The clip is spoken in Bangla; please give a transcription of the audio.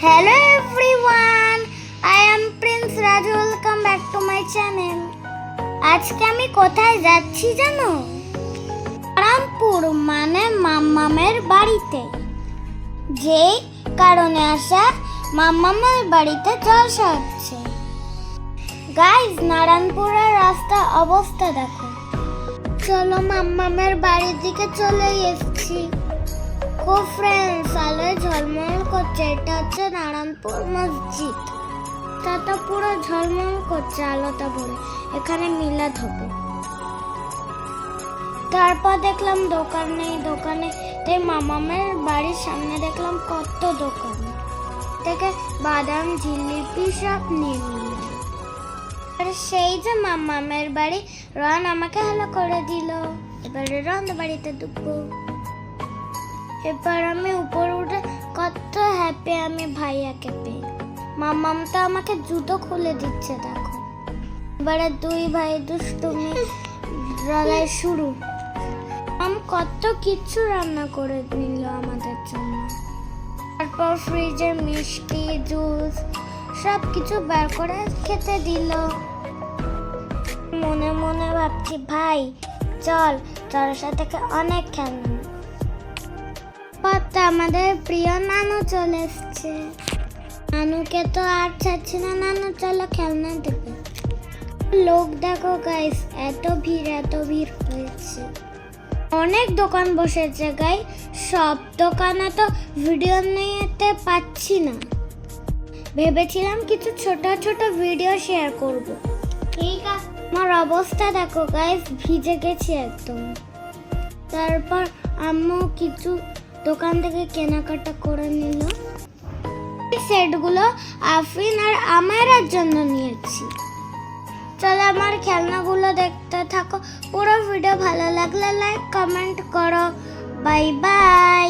Hello everyone, I am Prince Raju. Welcome back to my channel. আজকে আমি কোথায় যাচ্ছি জানো? রামপুর মানে মাম্মামের বাড়িতে। যে কারণে আসা মাম্মামের বাড়িতে জলসা হচ্ছে গাইজ নারায়ণপুরের রাস্তা অবস্থা দেখো। চলো মাম্মামের বাড়ির দিকে চলে এসেছি। খুব ফ্রেন্ডস আলোয় ঝলমল করছে। এটা হচ্ছে নারায়ণপুর মসজিদ। তাটা পুরো ঝলমল করছে আলোটা ভরে। এখানে মিলাদ হবে। তারপর দেখলাম দোকান নেই, দোকানে তে মামামের বাড়ির সামনে দেখলাম কত দোকান। থেকে বাদাম, জিলিপি সব নিয়ে নিলাম। আর সেই যে মামামের বাড়ি, রন আমাকে হ্যালো করে দিল। এবারে রন বাড়িতে ঢুকবো। এবার আমি উপর উঠে কত হ্যাপি আমি ভাইয়াকে পেয়ে। মামাম তো আমাকে জুতো খুলে দিচ্ছে, দেখো। এবারে দুই ভাই দুষ্টুমি লড়াই শুরু। আম কত কিছু রান্না করে নিল আমাদের জন্য। তারপর ফ্রিজে মিষ্টি জুস সব কিছু বের করে খেতে দিল। মনে মনে ভাবছি, ভাই, চল, তোর সাথে অনেক খেলনা পর আমাদের প্রিয় নানু চলে এসছে। নানুকে তো আর ছাড়ছি না, নানু চলো খেলনা দেবে। লোক দেখো গাইস এত ভিড় এত ভিড় হয়েছে। অনেক দোকান বসেছে গাই সব দোকানে তো ভিডিও নিতে পাচ্ছি না। ভেবেছিলাম কিছু ছোট ছোট ভিডিও শেয়ার করব। ঠিক আছে আমার অবস্থা দেখো গাইস ভিজে গেছি একদম। তারপর আম্মু কিছু দোকান থেকে কেনাকাটা করে নিল। সেটগুলো আফরিন আর আমারের জন্য নিয়েছি। চলো আমার খেলনাগুলো দেখতে থাকো। পুরো ভিডিও ভালো লাগলে লাইক কমেন্ট করো। Bye bye